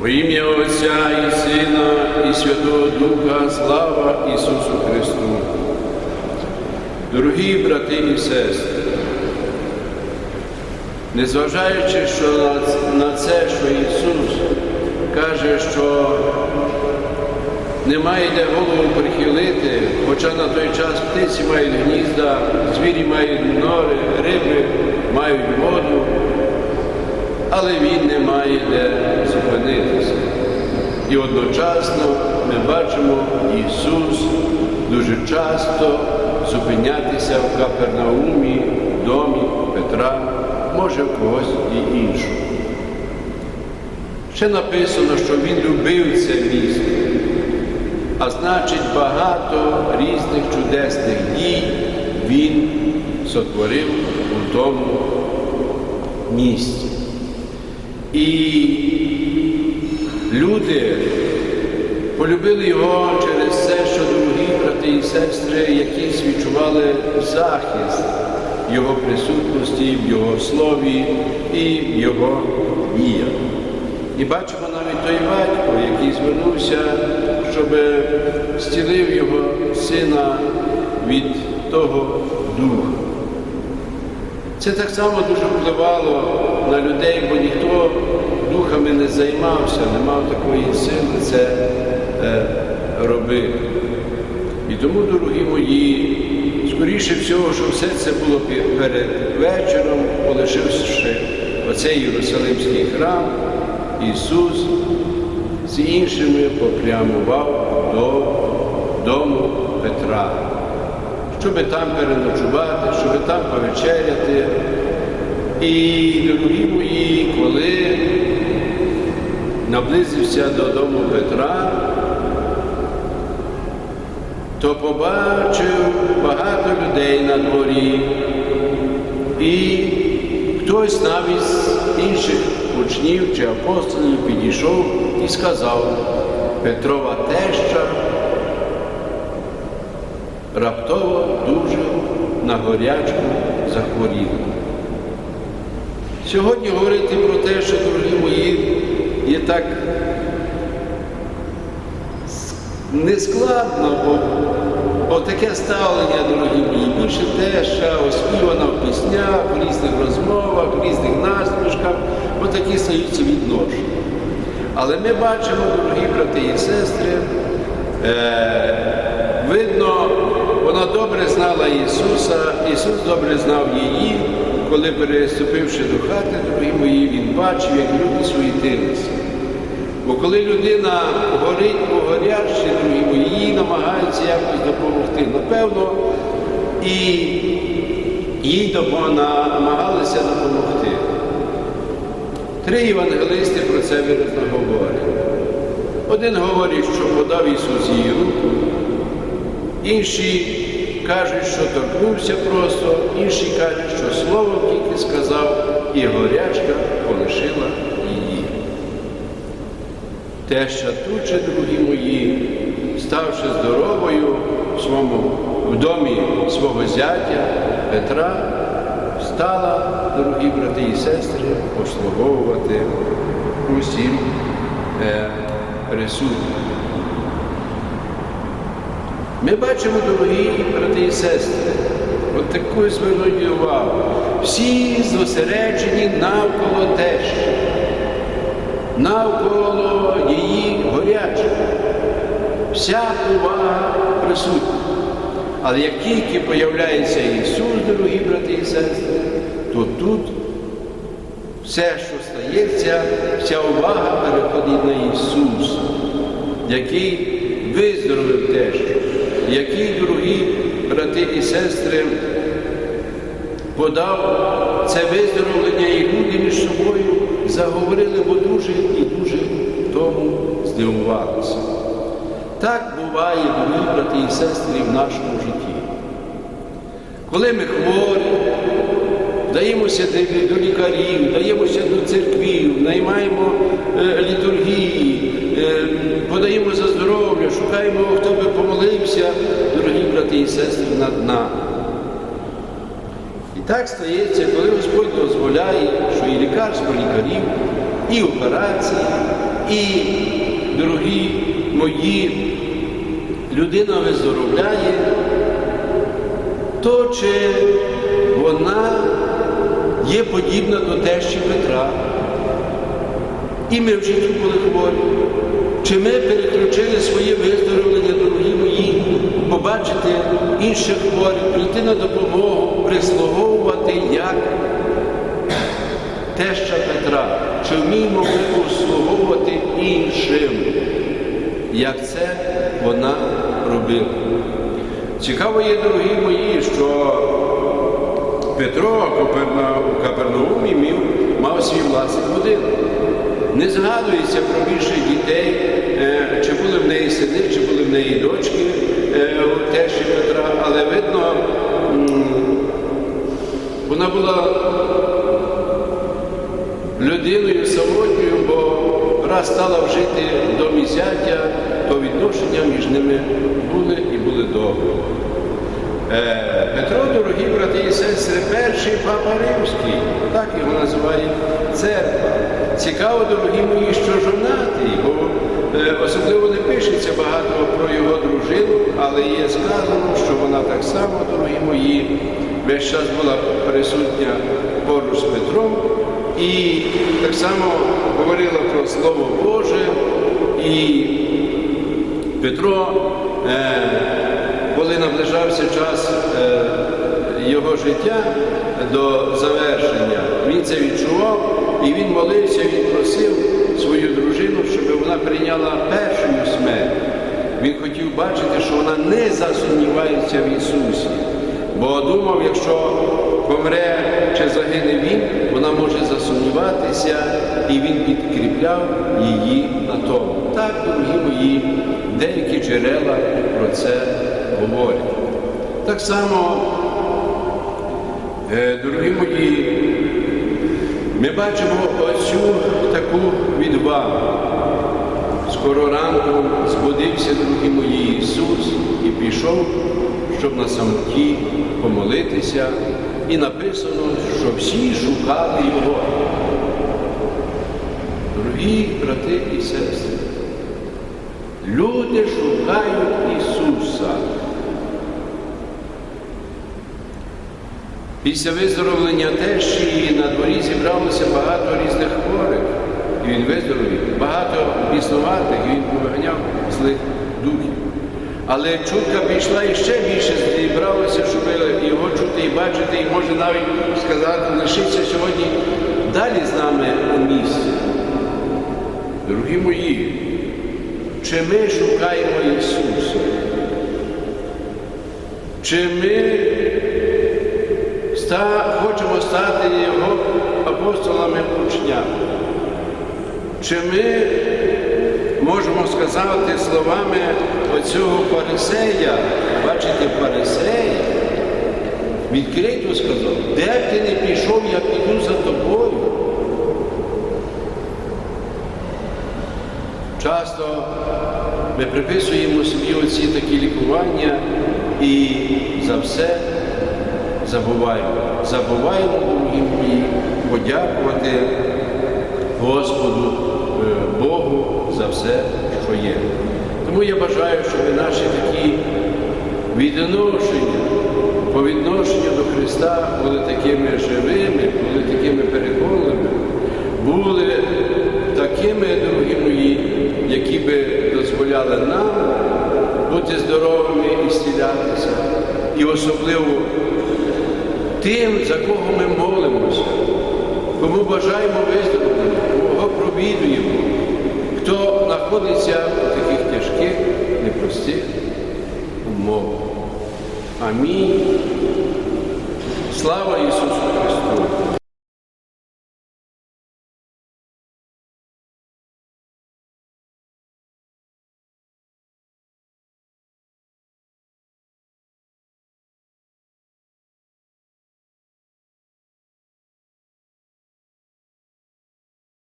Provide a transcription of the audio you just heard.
Во ім'я Отця і Сина, і Святого Духа, слава Ісусу Христу. Дорогі брати і сестри, незважаючи що на, це, що Ісус каже, що немає де голову прихилити, хоча на той час птиці мають гнізда, звірі мають нори, риби мають воду, але він не має де зупинитися. І одночасно ми бачимо Ісус дуже часто зупинятися в Капернаумі, в домі Петра, може в когось і іншого. Ще написано, що він любив це місто, а значить, багато різних чудесних дій він сотворив у тому місці. І люди полюбили його через те, що дорогі брати і сестри, які відчували захист Його присутності, в Його слові і в Його діях. І бачимо навіть той батько, який звернувся, щоб зцілив його сина від того духа. Це так само дуже впливало на людей, бо ніхто духами не займався, не мав такої сили це е, робити. І тому, дорогі мої, скоріше всього, що все це було перед вечором, полишивши оцей Єрусалимський храм, Ісус з іншими попрямував до дому Петра щоб там переночувати, щоб там повечеряти. І, дорогі мої, коли наблизився додому Петра, то побачив багато людей на дворі, і хтось навіть інших учнів чи апостолів підійшов і сказав, Петрова теща раптово дуже на горячку захворіла. Сьогодні говорити про те, що, дорогі мої, є так нескладно, бо, бо таке ставлення, дорогі мої, більше те, що оспівано в піснях, в різних розмовах, в різних насмішках, бо такі стаються відношення. Але ми бачимо, дорогі брати і сестри, е, видно, вона добре знала Ісуса, Ісус добре знав її, коли, переступивши до хати, дорогі мої, Він бачив, як люди суетилися. Бо коли людина горить по горячці, дорогі мої, їй намагаються якось допомогти. Напевно, і їй намагалися допомогти. Три євангелисти про це виразно говорять. Один говорить, що подав Ісус її руку, інші кажуть, що торкнувся просто, інші кажуть, що слово тільки сказав, і горячка полишила її. Теща туче, другі мої, ставши здоровою в своєму в домі свого зятя Петра, стала, дорогі брати і сестри, послуговувати усім е, присутнім. Ми бачимо, дорогі брати і сестри, от таку звернуть увагу. Всі зосереджені навколо тещі, навколо її горячки. Вся увага присутня. Але як тільки появляється Ісус, дорогі брати і сестри, то тут все, що стається, вся увага переходить на Ісуса, який виздоровив теж, який, дорогі брати і сестри, подав це виздоровлення і люди між собою заговорили, бо дуже і дуже тому здивувалися. Так буває, дорогі брати і сестри, в нашому житті. Коли ми хворі, даємося до лікарів, даємося до церквів, наймаємо е, літургії, подаємо за здоров'я, шукаємо, хто би помолився, дорогі брати і сестри, над нами. І так стається, коли Господь дозволяє, що і лікарство лікарів, і операції, І, дорогі мої, людина виздоровляє, то чи вона є подібна до тещі Петра. І ми в житті були хворі. Чи ми переключили своє виздоровлення, дорогі мої, побачити інших хворих, прийти на допомогу, прислуговувати як теща Петра? Чи вміємо ми услуговувати іншим, як це вона робила? Цікаво є, дорогі мої, що Петро у Капернаумі мав свій власний будинок. Не згадується про більше дітей, е, чи були в неї сини, чи були в неї дочки е, тещі Петра, але видно, вона була людиною самотньою, бо раз стала вжити в домі зятя, то відношення між ними були і були добрі. Е, Петро, дорогі брати і сестри, перший папа римський, так його називає церква. Цікаво, дорогі мої, що жонатий, бо е, особливо не пишеться багато про його дружину, але є сказано, що вона так само, дорогі мої, весь час була присутня поруч з Петром і так само говорила про Слово Боже. І Петро. Е, наближався час е, його життя до завершення, він це відчував і він молився, він просив свою дружину, щоб вона прийняла першу смерть. Він хотів бачити, що вона не засумнівається в Ісусі, бо думав, якщо помре чи загине він, вона може засумніватися, і він підкріпляв її на тому. Так, дорогі мої, деякі джерела про це говорять. Так само, е, дорогі мої, ми бачимо оцю таку відвагу. Скоро ранком збудився, дорогі мої, Ісус і пішов, щоб на самоті помолитися. І написано, що всі шукали Його. Дорогі брати і сестри, люди шукають Ісуса. Після виздоровлення тещі на дворі зібралося багато різних хворих, і він виздоровів, багато біснуватих, і він повиганяв злих духів. Але чутка пішла і ще більше зібралося, щоб його чути і бачити, і може навіть сказати, лишиться сьогодні далі з нами у місці. Дорогі мої, чи ми шукаємо Ісуса? Чи ми ста, хочемо стати Його апостолами учнями? Чи ми можемо сказати словами оцього фарисея, бачите, фарисея, відкрито сказав, де б ти не пішов, я піду за тобою. Часто ми приписуємо собі оці такі лікування і за все забуваємо. Забуваємо, дорогі мої, подякувати Господу е, Богу за все, що є. Тому я бажаю, щоб наші такі відношення по відношенню до Христа були такими живими, були такими переконаними, були такими, дорогі мої, які би дозволяли нам бути здоровими і зцілятися. І особливо тим, за кого ми молимося, кому бажаємо виздоровлення, кого провідуємо, хто знаходиться у таких тяжких, непростих умовах. Амінь. Слава Ісусу!